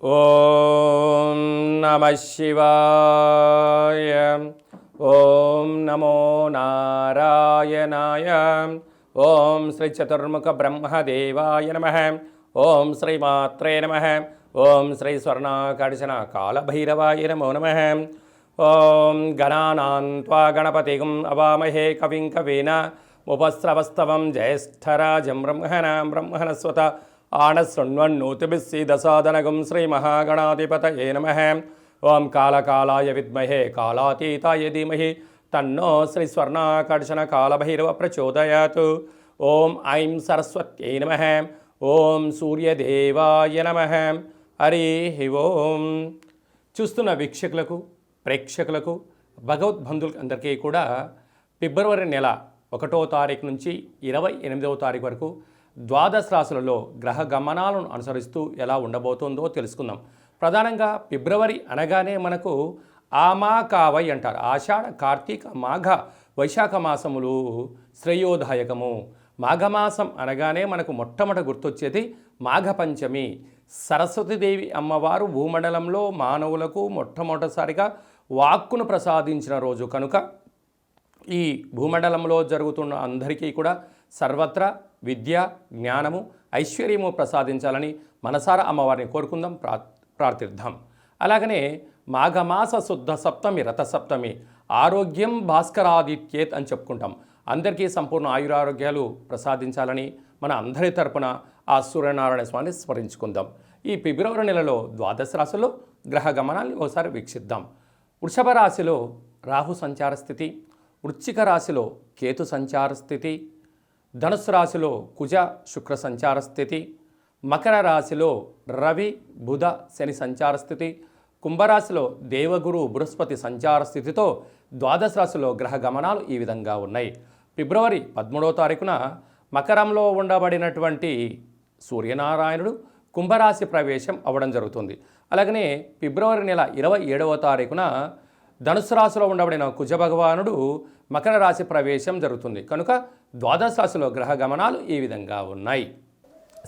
ఓం నమ శివాయ ఓం నమో నారాయణాయ ఓం శ్రీ చతుర్ముఖ బ్రహ్మదేవాయ నమ ఓం శ్రీమాత్రే నమ ఓం శ్రీ స్వర్ణాకర్షణ కాళభైరవాయ నమో నమ ఓం గణానాన్వా గణపతిగం అవామహే కవిం కవీన ఉపస్రవస్తవం జ్యేష్ఠరాజం బ్రహ్మణ బ్రహ్మణస్వత ఆనశృణ్వన్నూతిభిः సీదసాదనగం ఏ నమ. ఓం కాలకాలాయ విద్మహే కాళాతీతాయ ధీమహి. తన్నో శ్రీ స్వర్ణాకర్షణ కాలభైరవ ప్రచోదయాత్ ఓం ఐం సరస్వత్యై నమ. ఓం సూర్యదేవాయ నమ. హరి ఓం. చూస్తున్న వీక్షకులకు ప్రేక్షకులకు భగవద్బంధులకు అందరికీ కూడా ఫిబ్రవరి నెల ఒకటో తారీఖు నుంచి ఇరవై ఎనిమిదవ తారీఖు వరకు ద్వాదశ రాశులలో గ్రహ గమనాలను అనుసరిస్తూ ఎలా ఉండబోతుందో తెలుసుకుందాం. ప్రధానంగా ఫిబ్రవరి అనగానే మనకు ఆమాకావై అంటారు. ఆషాఢ కార్తీక మాఘ వైశాఖ మాసములు శ్రేయోదాయకము. మాఘమాసం అనగానే మనకు మొట్టమొదట గుర్తొచ్చేది మాఘ పంచమి. సరస్వతీదేవి అమ్మవారు భూమండలంలో మానవులకు మొట్టమొదటిసారిగా వాక్కును ప్రసాదించిన రోజు. కనుక ఈ భూమండలంలో జరుగుతున్న అందరికీ కూడా సర్వత్రా విద్య జ్ఞానము ఐశ్వర్యము ప్రసాదించాలని మనసారా అమ్మవారిని కోరుకుందాం ప్రా ప్రార్థిద్దాం. అలాగనే మాఘమాస శుద్ధ సప్తమి రథ సప్తమి ఆరోగ్యం భాస్కరాదిత్యేత్ అని చెప్పుకుంటాం. అందరికీ సంపూర్ణ ఆయురారోగ్యాలు ప్రసాదించాలని మన అందరి తరపున ఆ సూర్యనారాయణ స్వామిని స్మరించుకుందాం. ఈ ఫిబ్రవరి నెలలో ద్వాదశ రాశిలో గ్రహ గమనాన్ని ఒకసారి వీక్షిద్దాం. వృషభ రాశిలో రాహు సంచార స్థితి వృశ్చిక రాశిలో కేతు సంచార స్థితి ధనుసు రాశిలో కుజ శుక్ర సంచార స్థితి మకర రాశిలో రవి బుధ శని సంచార స్థితి కుంభరాశిలో దేవగురు బృహస్పతి సంచార స్థితితో ద్వాదశ రాశిలో గ్రహ గమనాలు ఈ విధంగా ఉన్నాయి. ఫిబ్రవరి పదమూడవ తారీఖున మకరంలో ఉండబడినటువంటి సూర్యనారాయణుడు కుంభరాశి ప్రవేశం అవ్వడం జరుగుతుంది. అలాగనే ఫిబ్రవరి నెల ఇరవై ఏడవ తారీఖున ధనుసు రాశిలో ఉండబడిన కుజ భగవానుడు మకర రాశి ప్రవేశం జరుగుతుంది. కనుక ద్వాదశ రాశిలో గ్రహ గమనాలు ఈ విధంగా ఉన్నాయి.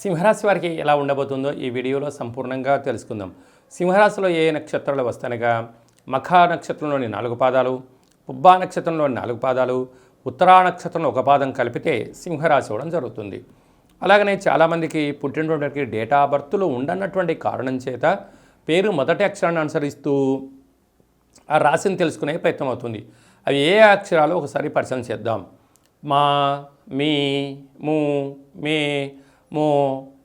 సింహరాశి వారికి ఎలా ఉండబోతుందో ఈ వీడియోలో సంపూర్ణంగా తెలుసుకుందాం. సింహరాశిలో ఏ నక్షత్రాలు వస్తానగా మఖా నక్షత్రంలోని నాలుగు పాదాలు పుబ్బా నక్షత్రంలోని నాలుగు పాదాలు ఉత్తరా నక్షత్రంలో ఒక పాదం కలిపితే సింహరాశి అవ్వడం జరుగుతుంది. అలాగనే చాలామందికి పుట్టినటువంటి డేటా బర్త్లు ఉండనటువంటి కారణం చేత పేరు మొదటి అక్షరాన్ని అనుసరిస్తూ ఆ రాశిని తెలుసుకునే ప్రయత్నం అవుతుంది. అవి ఏ అక్షరాలు ఒకసారి పరిశీలన చేద్దాం. మా మీ ము మే మో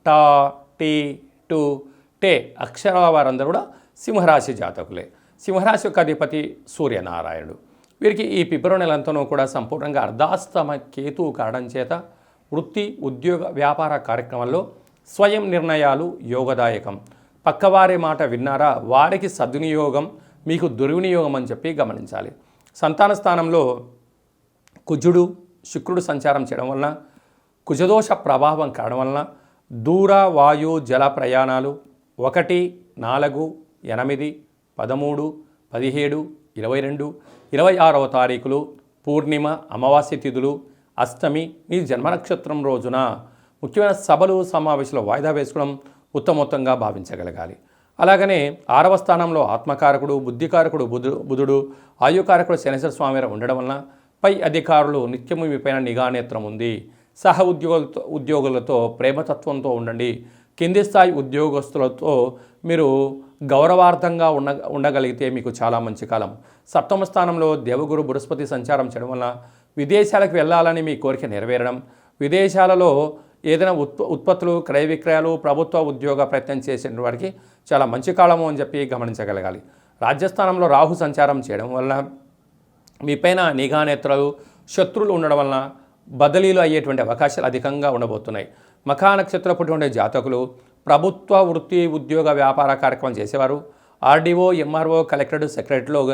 టా టీ టు టే అక్షరాల వారందరూ కూడా సింహరాశి జాతకులే. సింహరాశి యొక్క అధిపతి సూర్యనారాయణుడు. వీరికి ఈ ఫిబ్రవరి నెలంతనూ కూడా సంపూర్ణంగా అర్ధాస్తమ కేతువు కారణం చేత వృత్తి ఉద్యోగ వ్యాపార కార్యక్రమంలో స్వయం నిర్ణయాలు యోగదాయకం. పక్కవారి మాట విన్నారా? వారికి సద్వినియోగం మీకు దుర్వినియోగం అని చెప్పి గమనించాలి. సంతాన స్థానంలో కుజుడు శుక్రుడు సంచారం చేయడం వలన కుజదోష ప్రభావం కావడం వలన దూర వాయు జల ప్రయాణాలు ఒకటి నాలుగు ఎనిమిది పదమూడు పదిహేడు ఇరవై రెండు ఇరవై ఆరవ తారీఖులు పూర్ణిమ అమావాస్య తిథులు అష్టమి మీ జన్మ నక్షత్రం రోజున ముఖ్యమైన సభలు సమావేశాలు వాయిదా వేసుకోవడం ఉత్తమోత్తంగా భావించగలగాలి. అలాగనే ఆరవ స్థానంలో ఆత్మకారకుడు బుద్ధికారకుడు బుధుడు బుధుడు ఆయుకారకుడు శనేశ్వర స్వామి ఉండడం వలన పై అధికారులు నిత్యము మీపైన నిఘా నేత్రం ఉంది. సహ ఉద్యోగులతో ఉద్యోగులతో ప్రేమతత్వంతో ఉండండి. కింది స్థాయి ఉద్యోగస్తులతో మీరు గౌరవార్థంగా ఉండ ఉండగలిగితే మీకు చాలా మంచి కాలం. సప్తమ స్థానంలో దేవగురు బృహస్పతి సంచారం చేయడం వల్ల విదేశాలకు వెళ్ళాలని మీ కోరిక నెరవేరడం విదేశాలలో ఏదైనా ఉత్ప ఉత్పత్తులు క్రయ విక్రయాలు ప్రభుత్వ ఉద్యోగ ప్రయత్నం చేసిన వారికి చాలా మంచి కాలము అని చెప్పి గమనించగలగాలి. రాజ్యస్థానంలో రాహు సంచారం చేయడం వల్ల మీపైన నిఘా నేత్రాలు శత్రువులు ఉండడం వలన బదిలీలు అయ్యేటువంటి అవకాశాలు అధికంగా ఉండబోతున్నాయి. మఖా నక్షత్రం పుట్టిన జాతకులు ప్రభుత్వ వృత్తి ఉద్యోగ వ్యాపార కార్యక్రమం చేసేవారు. ఆర్డీఓ ఎంఆర్ఓ కలెక్టరేట్ సెక్రటరీలో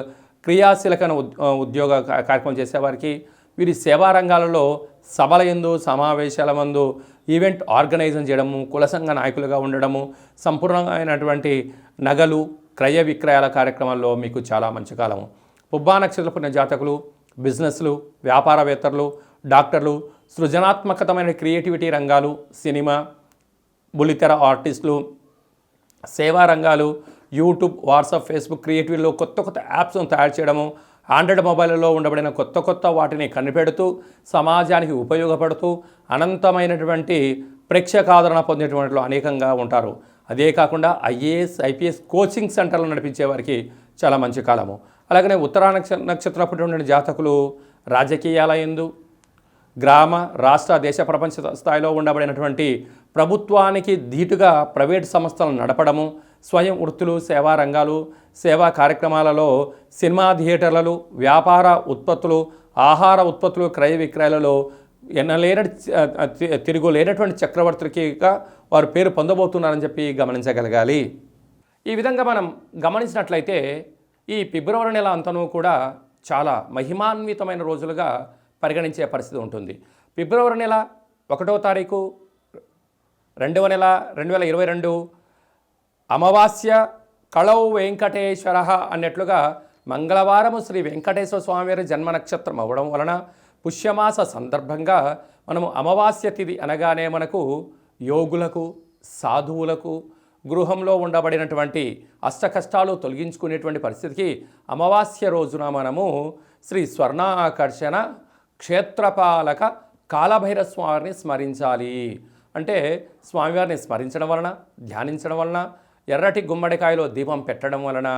క్రియాశీలకన ఉద్- ఉద్యోగ కార్యక్రమం చేసేవారికి వీరి సేవా రంగాలలో సభల ఎందు సమావేశాల మందు ఈవెంట్ ఆర్గనైజం చేయడము కుల సంఘ నాయకులుగా ఉండడము సంపూర్ణమైనటువంటి నగలు క్రయ విక్రయాల కార్యక్రమాల్లో మీకు చాలా మంచి కాలము. పుబ్బా నక్షత్ర పుణ్య జాతకులు బిజినెస్లు వ్యాపారవేత్తలు డాక్టర్లు సృజనాత్మకతమైన క్రియేటివిటీ రంగాలు సినిమా బుల్లితెర ఆర్టిస్టులు సేవా రంగాలు యూట్యూబ్ వాట్సాప్ ఫేస్బుక్ క్రియేటివిటీలో కొత్త కొత్త యాప్స్ను తయారు చేయడము ఆండ్రాయిడ్ మొబైల్లో ఉండబడిన కొత్త కొత్త వాటిని కనిపెడుతూ సమాజానికి ఉపయోగపడుతూ అనంతమైనటువంటి ప్రేక్షకాదరణ పొందేటువంటి అనేకంగా ఉంటారు. అదే కాకుండా ఐఏఎస్ ఐపీఎస్ కోచింగ్ సెంటర్లు నడిపించే వారికి చాలా మంచి కాలము. అలాగనే ఉత్తరా నక్ష నక్షత్రం జాతకులు రాజకీయాల ఎందు గ్రామ రాష్ట్ర దేశ ప్రపంచ స్థాయిలో ఉండబడినటువంటి ప్రభుత్వానికి ధీటుగా ప్రైవేట్ సంస్థలను నడపడము స్వయం వృత్తులు సేవా రంగాలు సేవా కార్యక్రమాలలో సినిమా థియేటర్లలో వ్యాపార ఉత్పత్తులు ఆహార ఉత్పత్తులు క్రయ విక్రయాలలో ఎన్నలేన తిరుగు లేనటువంటి చక్రవర్తులకిగా వారు పేరు పొందబోతున్నారని చెప్పి గమనించగలగాలి. ఈ విధంగా మనం గమనించినట్లయితే ఈ ఫిబ్రవరి నెల అంతనూ కూడా చాలా మహిమాన్వితమైన రోజులుగా పరిగణించే పరిస్థితి ఉంటుంది. ఫిబ్రవరి నెల ఒకటో తారీఖు రెండవ నెల రెండు వేల ఇరవై రెండు అమావాస్య కళౌ వెంకటేశ్వర అన్నట్లుగా మంగళవారము శ్రీ వెంకటేశ్వర స్వామివారి జన్మ నక్షత్రం అవ్వడం వలన పుష్యమాస సందర్భంగా మనము అమావాస్య తిథి అనగానే మనకు యోగులకు సాధువులకు గృహంలో ఉండబడినటువంటి అష్టకష్టాలు తొలగించుకునేటువంటి పరిస్థితికి అమావాస్య రోజున మనము శ్రీ స్వర్ణాకర్షణ క్షేత్రపాలక కాలభైర స్వామిని స్మరించాలి. అంటే స్వామివారిని స్మరించడం వలన ధ్యానించడం వలన ఎర్రటి గుమ్మడికాయలో దీపం పెట్టడం వలన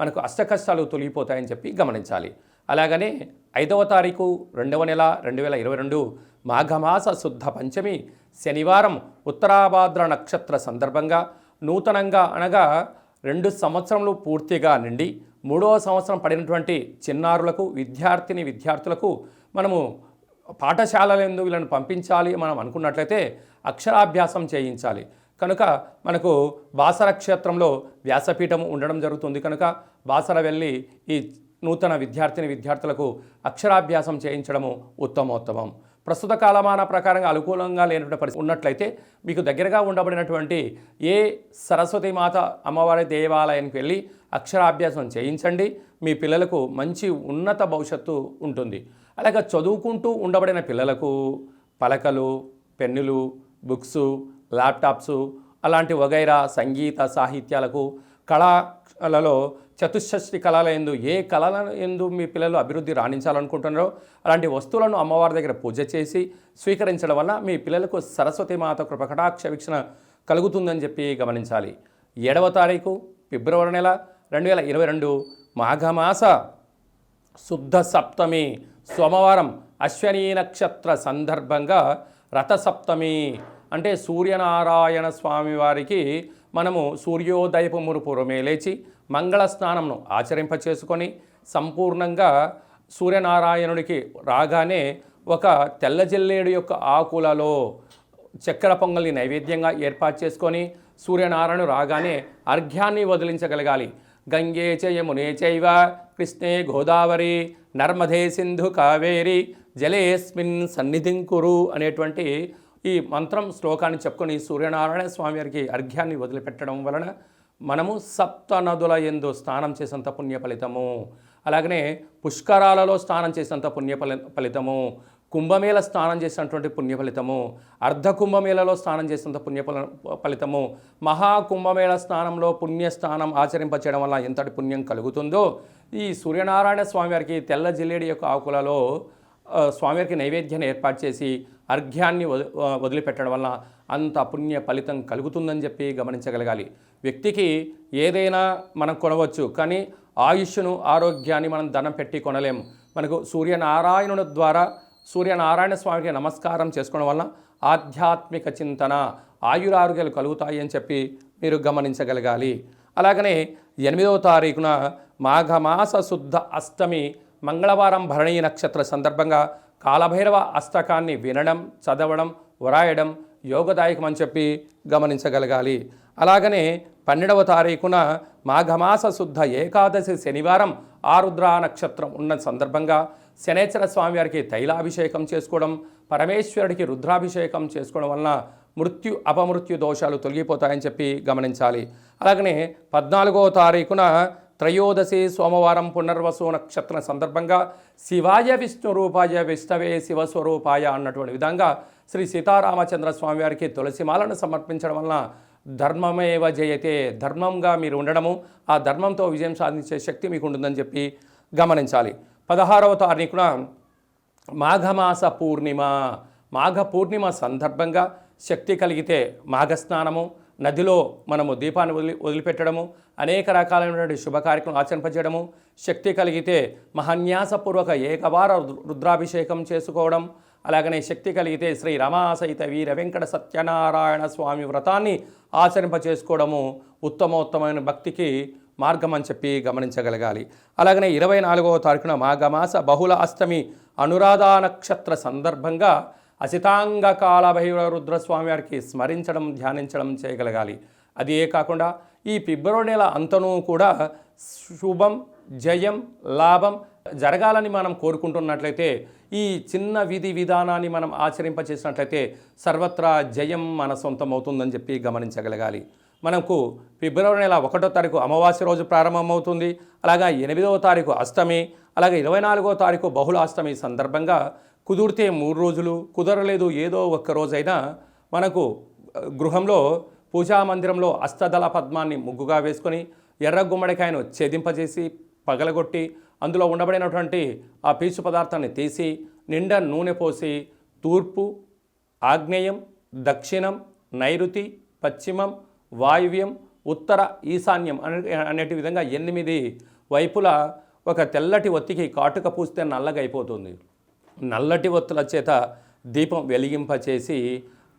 మనకు అష్ట కష్టాలు తొలగిపోతాయని చెప్పి గమనించాలి. అలాగనే ఐదవ తారీఖు రెండవ నెల రెండు వేల ఇరవై రెండు మాఘమాస శుద్ధ పంచమి శనివారం ఉత్తరాభాద్ర నక్షత్ర సందర్భంగా నూతనంగా అనగా రెండు సంవత్సరములు పూర్తిగా నిండి మూడవ సంవత్సరం పడినటువంటి చిన్నారులకు విద్యార్థిని విద్యార్థులకు మనము పాఠశాలలందు వీళ్ళని పంపించాలి మనం అనుకున్నట్లయితే అక్షరాభ్యాసం చేయించాలి. కనుక మనకు బాసర క్షేత్రంలో వ్యాసపీఠం ఉండడం జరుగుతుంది. కనుక బాసర వెళ్ళి ఈ నూతన విద్యార్థిని విద్యార్థులకు అక్షరాభ్యాసం చేయించడము ఉత్తమోత్తమం. ప్రస్తుత కాలమాన ప్రకారంగా అనుకూలంగా లేనటువంటి పరిస్థితి ఉన్నట్లయితే మీకు దగ్గరగా ఉండబడినటువంటి ఏ సరస్వతి మాత అమ్మవారి దేవాలయానికి వెళ్ళి అక్షరాభ్యాసం చేయించండి. మీ పిల్లలకు మంచి ఉన్నత భవిష్యత్తు ఉంటుంది. అలాగే చదువుకుంటూ ఉండబడిన పిల్లలకు పలకలు పెన్నులు బుక్స్ ల్యాప్టాప్స్ అలాంటి వగైరా సంగీత సాహిత్యాలకు కళలలో చతుషష్టి కళల ఎందు ఏ కళల ఎందు మీ పిల్లలు అభివృద్ధి రాణించాలనుకుంటున్నారో అలాంటి వస్తువులను అమ్మవారి దగ్గర పూజ చేసి స్వీకరించడం వల్ల మీ పిల్లలకు సరస్వతి మాత కృపకటాక్ష వీక్షణ కలుగుతుందని చెప్పి గమనించాలి. ఏడవ తారీఖు ఫిబ్రవరి నెల రెండు వేల ఇరవై రెండు మాఘమాస శుద్ధ సప్తమి సోమవారం అశ్వనీ నక్షత్ర సందర్భంగా రథసప్తమి అంటే సూర్యనారాయణ స్వామి వారికి మనము సూర్యోదయపు మురుపురమే లేచి మంగళ స్నానంను ఆచరింప చేసుకొని సంపూర్ణంగా సూర్యనారాయణుడికి రాగానే ఒక తెల్ల జిల్లేడు యొక్క ఆకులలో చక్కెర పొంగల్ని నైవేద్యంగా ఏర్పాటు చేసుకొని సూర్యనారాయణ రాగానే అర్ఘ్యాన్ని వదిలించగలగాలి. గంగే చ చైవ కృష్ణే గోదావరి నర్మదే సింధు కావేరి జలేస్మిన్ సన్నిధింకురు అనేటువంటి ఈ మంత్రం శ్లోకాన్ని చెప్పుకొని సూర్యనారాయణ స్వామి వారికి అర్ఘ్యాన్ని వదిలిపెట్టడం వలన మనము సప్త నదుల ఎందు స్నానం చేసేంత పుణ్య ఫలితము. అలాగనే పుష్కరాలలో స్నానం చేసినంత పుణ్య ఫలి ఫలితము. కుంభమేళ స్నానం చేసినటువంటి పుణ్య ఫలితము. అర్ధ కుంభమేళలో స్నానం చేసినంత పుణ్య ఫల- ఫలితము. మహాకుంభమేళ స్నానంలో పుణ్య స్నానం ఆచరింపచేయడం వల్ల ఎంతటి పుణ్యం కలుగుతుందో ఈ సూర్యనారాయణ స్వామివారికి తెల్ల జిల్లేడి యొక్క ఆకులలో స్వామివారికి నైవేద్యాన్ని ఏర్పాటు చేసి అర్ఘ్యాన్ని వద- వదిలిపెట్టడం వల్ల అంత పుణ్య ఫలితం కలుగుతుందని చెప్పి గమనించగలగాలి. వ్యక్తికి ఏదైనా మనం కొనవచ్చు కానీ ఆయుష్ను ఆరోగ్యాన్ని మనం ధనం పెట్టి కొనలేము మనకు సూర్యనారాయణుని ద్వారా సూర్యనారాయణ స్వామికి నమస్కారం చేసుకోవడం వల్ల ఆధ్యాత్మిక చింతన ఆయురారోగ్యాలు కలుగుతాయి అని చెప్పి మీరు గమనించగలగాలి. అలాగనే ఎనిమిదవ తారీఖున మాఘమాస శుద్ధ అష్టమి మంగళవారం భరణీ నక్షత్ర సందర్భంగా కాలభైరవ అష్టకాన్ని వినడం చదవడం వ్రాయడం యోగదాయకం అని చెప్పి గమనించగలగాలి. అలాగనే పన్నెండవ తారీఖున మాఘమాస శుద్ధ ఏకాదశి శనివారం ఆరుద్రా నక్షత్రం ఉన్న సందర్భంగా శనేశ్వర స్వామివారికి తైలాభిషేకం చేసుకోవడం పరమేశ్వరుడికి రుద్రాభిషేకం చేసుకోవడం వలన మృత్యు అపమృత్యు దోషాలు తొలగిపోతాయని చెప్పి గమనించాలి. అలాగనే పద్నాలుగవ తారీఖున త్రయోదశి సోమవారం పునర్వసు నక్షత్రం సందర్భంగా శివాయ విష్ణు రూపాయ విష్ణవే శివస్వరూపాయ అన్నటువంటి విధంగా శ్రీ సీతారామచంద్ర స్వామివారికి తులసిమాలను సమర్పించడం వలన ధర్మమేవ జయతే ధర్మంగా మీరు ఉండడము ఆ ధర్మంతో విజయం సాధించే శక్తి మీకు ఉంటుందని చెప్పి గమనించాలి. పదహారవ తారీఖున మాఘమాస పూర్ణిమ. మాఘ పూర్ణిమ సందర్భంగా శక్తి కలిగితే మాఘస్నానము నదిలో మనము దీపాన్ని వదిలి వదిలిపెట్టడము అనేక రకాలైనటువంటి శుభ కార్యక్రమం ఆచరింపజేయడము శక్తి కలిగితే మహాన్యాసపూర్వక ఏకవార రుద్రాభిషేకం చేసుకోవడం అలాగనే శక్తి కలిగితే శ్రీ రమాసహిత వీర వెంకట సత్యనారాయణ స్వామి వ్రతాన్ని ఆచరింప చేసుకోవడము ఉత్తమోత్తమైన భక్తికి మార్గం అని చెప్పి గమనించగలగాలి. అలాగనే ఇరవై నాలుగవ తారీఖున మాఘమాస బహుళ అష్టమి అనురాధ నక్షత్ర సందర్భంగా అసితాంగ కాలభైరవ రుద్రస్వామి వారికి స్మరించడం ధ్యానించడం చేయగలగాలి. అది ఏ కాకుండా ఈ ఫిబ్రవరి నెల అంతను కూడా శుభం జయం లాభం జరగాలని మనం కోరుకుంటున్నట్లయితే ఈ చిన్న విధి విధానాన్ని మనం ఆచరింపచేసినట్లయితే సర్వత్రా జయం మన సొంతం అవుతుందని చెప్పి గమనించగలగాలి. మనకు ఫిబ్రవరి నెల ఒకటో తారీఖు అమావాస్య రోజు ప్రారంభమవుతుంది. అలాగే ఎనిమిదవ తారీఖు అష్టమి అలాగే ఇరవై నాలుగో తారీఖు బహుళ అష్టమి సందర్భంగా కుదిరితే మూడు రోజులు కుదరలేదు ఏదో ఒక్క రోజైనా మనకు గృహంలో పూజా మందిరంలో అష్టదళ పద్మాన్ని ముగ్గుగా వేసుకొని ఎర్ర గుమ్మడికాయను ఛేదింపజేసి పగలగొట్టి అందులో ఉండబడినటువంటి ఆ పీచు పదార్థాన్ని తీసి నిండా నూనె పోసి తూర్పు ఆగ్నేయం దక్షిణం నైరుతి పశ్చిమం వాయువ్యం ఉత్తర ఈశాన్యం అనే అనేటి విధంగా ఎనిమిది వైపులా ఒక తెల్లటి ఒత్తికి కాటుక పూస్తే నల్లగా అయిపోతుంది. నల్లటి ఒత్తుల చేత దీపం వెలిగింపచేసి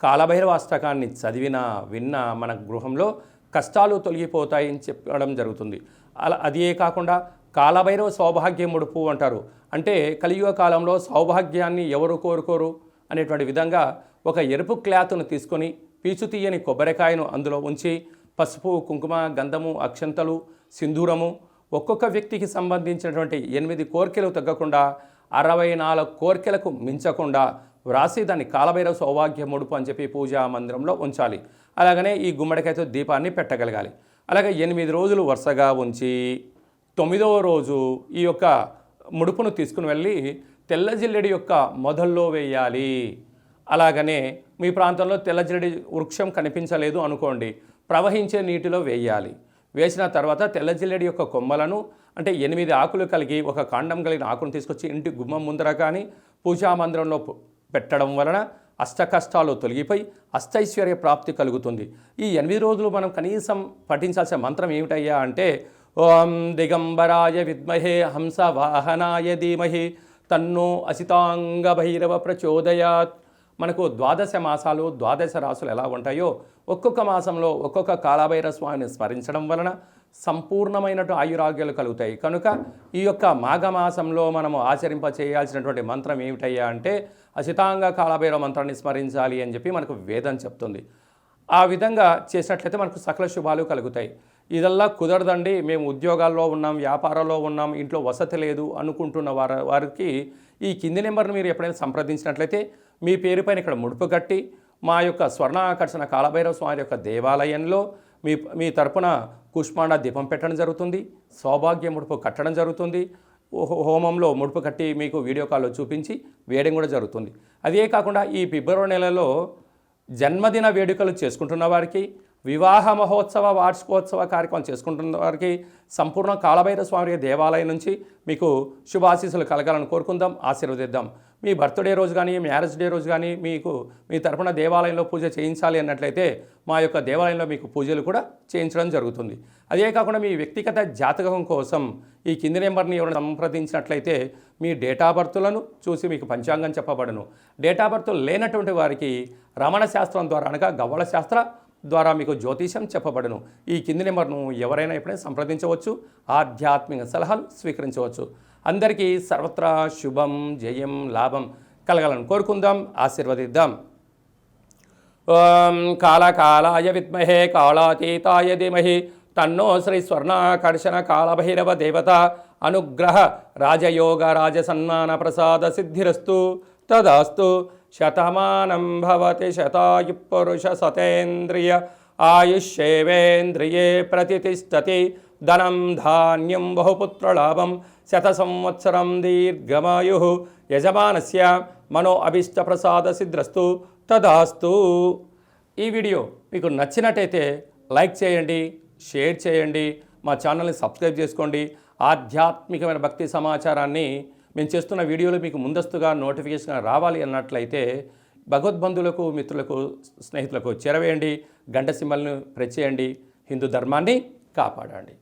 కాలభైరవాష్టకాన్ని చదివినా విన్నా మన గృహంలో కష్టాలు తొలగిపోతాయని చెప్పడం జరుగుతుంది. అలా అదే కాకుండా కాలభైరవ సౌభాగ్య ముడుపు అంటారు. అంటే కలియుగ కాలంలో సౌభాగ్యాన్ని ఎవరు కోరుకోరు అనేటువంటి విధంగా ఒక ఎరుపు క్లాత్ను తీసుకొని పీచు తీయని కొబ్బరికాయను అందులో ఉంచి పసుపు కుంకుమ గంధము అక్షంతలు సింధూరము ఒక్కొక్క వ్యక్తికి సంబంధించినటువంటి ఎనిమిది కోరికలు తగ్గకుండా అరవై నాలుగు కోరికలకు మించకుండా వ్రాసి దాన్ని కాలభైరవ సౌభాగ్య ముడుపు అని చెప్పి పూజా మందిరంలో ఉంచాలి. అలాగనే ఈ గుమ్మడికాయతో దీపాన్ని పెట్టగలగాలి. అలాగే ఎనిమిది రోజులు వరుసగా ఉంచి తొమ్మిదవ రోజు ఈ యొక్క ముడుపును తీసుకుని వెళ్ళి తెల్ల జిల్లెడి యొక్క మొదల్లో వేయాలి. అలాగనే మీ ప్రాంతంలో తెల్ల జిల్లెడి వృక్షం కనిపించలేదు అనుకోండి ప్రవహించే నీటిలో వేయాలి. వేసిన తర్వాత తెల్ల జిల్లెడి యొక్క కొమ్మలను అంటే ఎనిమిది ఆకులు కలిగి ఒక కాండం కలిగిన ఆకును తీసుకొచ్చి ఇంటి గుమ్మం ముందర కానీ పూజా మందిరంలో పెట్టడం వలన అష్ట కష్టాలు తొలగిపోయి అష్టైశ్వర్య ప్రాప్తి కలుగుతుంది. ఈ ఎనిమిది రోజులు మనం కనీసం పఠించాల్సిన మంత్రం ఏమిటయ్యా అంటే ఓం దిగంబరాయ విద్మహే హంస వాహనాయ ధీమహి తన్నో అసితాంగ భైరవ ప్రచోదయాత్. మనకు ద్వాదశ మాసాలు ద్వాదశ రాసులు ఎలా ఉంటాయో ఒక్కొక్క మాసంలో ఒక్కొక్క కాలభైర స్వామిని స్మరించడం వలన సంపూర్ణమైనటు ఆయురాగ్యాలు కలుగుతాయి. కనుక ఈ యొక్క మాఘమాసంలో మనము ఆచరింప చేయాల్సినటువంటి మంత్రం ఏమిటయ్యా అంటే అశితాంగ కాలభైరవ మంత్రాన్ని స్మరించాలి అని చెప్పి మనకు వేదం చెప్తుంది. ఆ విధంగా చేసినట్లయితే మనకు సకల శుభాలు కలుగుతాయి. ఇదల్లా కుదరదండి. మేము ఉద్యోగాల్లో ఉన్నాం వ్యాపారంలో ఉన్నాం ఇంట్లో వసతి లేదు అనుకుంటున్న వారి వారికి ఈ కింది నెంబర్ను మీరు ఎప్పుడైనా సంప్రదించినట్లయితే మీ పేరుపైన ఇక్కడ ముడుపు కట్టి మా యొక్క స్వర్ణ ఆకర్షణ కాలభైరవ స్వామి యొక్క దేవాలయంలో మీ మీ తరపున కుష్మాండ దీపం పెట్టడం జరుగుతుంది సౌభాగ్య ముడుపు కట్టడం జరుగుతుంది హోమంలో ముడుపు కట్టి మీకు వీడియో కాల్లో చూపించి వేయడం కూడా జరుగుతుంది. అదే కాకుండా ఈ ఫిబ్రవరి నెలలో జన్మదిన వేడుకలు చేసుకుంటున్న వారికి వివాహ మహోత్సవ వార్షికోత్సవ కార్యక్రమం చేసుకుంటున్న వారికి సంపూర్ణ కాలభైర స్వామి దేవాలయం నుంచి మీకు శుభాశీస్సులు కలగాలని కోరుకుందాం ఆశీర్వదిద్దాం. మీ బర్త్డే రోజు కానీ మ్యారేజ్ డే రోజు కానీ మీకు మీ తరపున దేవాలయంలో పూజ చేయించాలి అన్నట్లయితే మా యొక్క దేవాలయంలో మీకు పూజలు కూడా చేయించడం జరుగుతుంది. అదే కాకుండా మీ వ్యక్తిగత జాతకం కోసం ఈ కింది నెంబర్ని ఎవరైనా సంప్రదించినట్లయితే మీ డేటా బర్త్లను చూసి మీకు పంచాంగం చెప్పబడను. డేటా బర్త్ లేనటువంటి వారికి రమణ శాస్త్రం ద్వారా అనగా గవ్వల శాస్త్ర ద్వారా మీకు జ్యోతిషం చెప్పబడను. ఈ కింది నెంబర్ను ఎవరైనా ఎప్పుడైనా సంప్రదించవచ్చు. ఆధ్యాత్మిక సలహాలు స్వీకరించవచ్చు. అందరికీ సర్వత్రా శుభం జయం లాభం కలగాలని కోరుకుందాం ఆశీర్వదిద్దాం. ఓం కాళకాలాయ విద్మహే కాళాతీతాయ ధీమహి తన్నో శ్రీ స్వర్ణాకర్షణ కాళభైరవ దేవత అనుగ్రహ రాజయోగ రాజసన్మాన ప్రసాద సిద్ధిరస్తు. తదాస్తు. శతమానం భవతి శతాయు పురుష సతేంద్రియ ఆయుష్యేవేంద్రియే ప్రతిష్టతి. ధనం ధాన్యం బహుపుత్రలాభం శత సంవత్సరం దీర్ఘమాయు. యజమానస్య మనో అభీష్టప్రసాద సిద్ధ్రస్తు తదాస్తు. ఈ వీడియో మీకు నచ్చినట్టయితే లైక్ చేయండి షేర్ చేయండి మా ఛానల్ని సబ్స్క్రైబ్ చేసుకోండి. ఆధ్యాత్మికమైన భక్తి సమాచారాన్ని మేము చేస్తున్న వీడియోలు మీకు ముందస్తుగా నోటిఫికేషన్ రావాలి అన్నట్లయితే భగవద్బంధువులకు మిత్రులకు స్నేహితులకు చేరవేయండి గంట సింబల్ను ప్రెస్ చేయండి హిందూ ధర్మాన్ని కాపాడండి.